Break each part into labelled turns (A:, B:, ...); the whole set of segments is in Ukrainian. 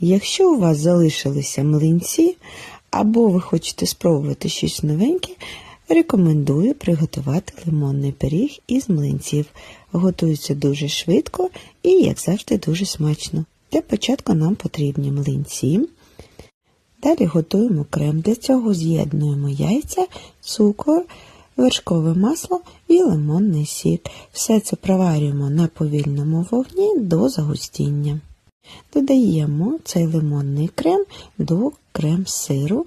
A: Якщо у вас залишилися млинці, або ви хочете спробувати щось новеньке, рекомендую приготувати лимонний пиріг із млинців. Готується дуже швидко і, як завжди, дуже смачно. Для початку нам потрібні млинці. Далі готуємо крем. Для цього з'єднуємо яйця, цукор, вершкове масло і лимонний сік. Все це проварюємо на повільному вогні до загустіння. Додаємо цей лимонний крем до крем-сиру,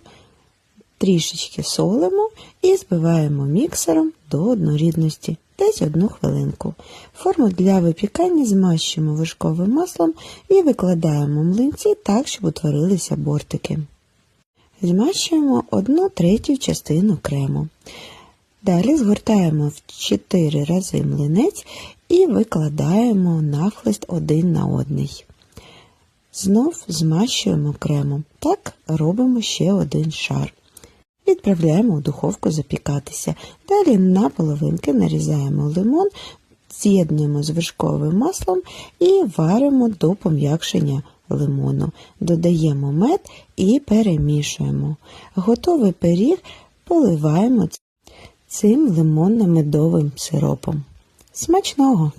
A: трішечки солимо і збиваємо міксером до однорідності, десь одну хвилинку. Форму для випікання змащуємо вершковим маслом і викладаємо млинці так, щоб утворилися бортики. Змащуємо одну третю частину крему. Далі згортаємо в 4 рази млинець і викладаємо нахлист один на одний. Знов змащуємо кремом. Так робимо ще один шар. Відправляємо у духовку запікатися. Далі на половинки нарізаємо лимон, з'єднуємо з вершковим маслом і варимо до пом'якшення лимону. Додаємо мед і перемішуємо. Готовий пиріг поливаємо цим лимонно-медовим сиропом. Смачного!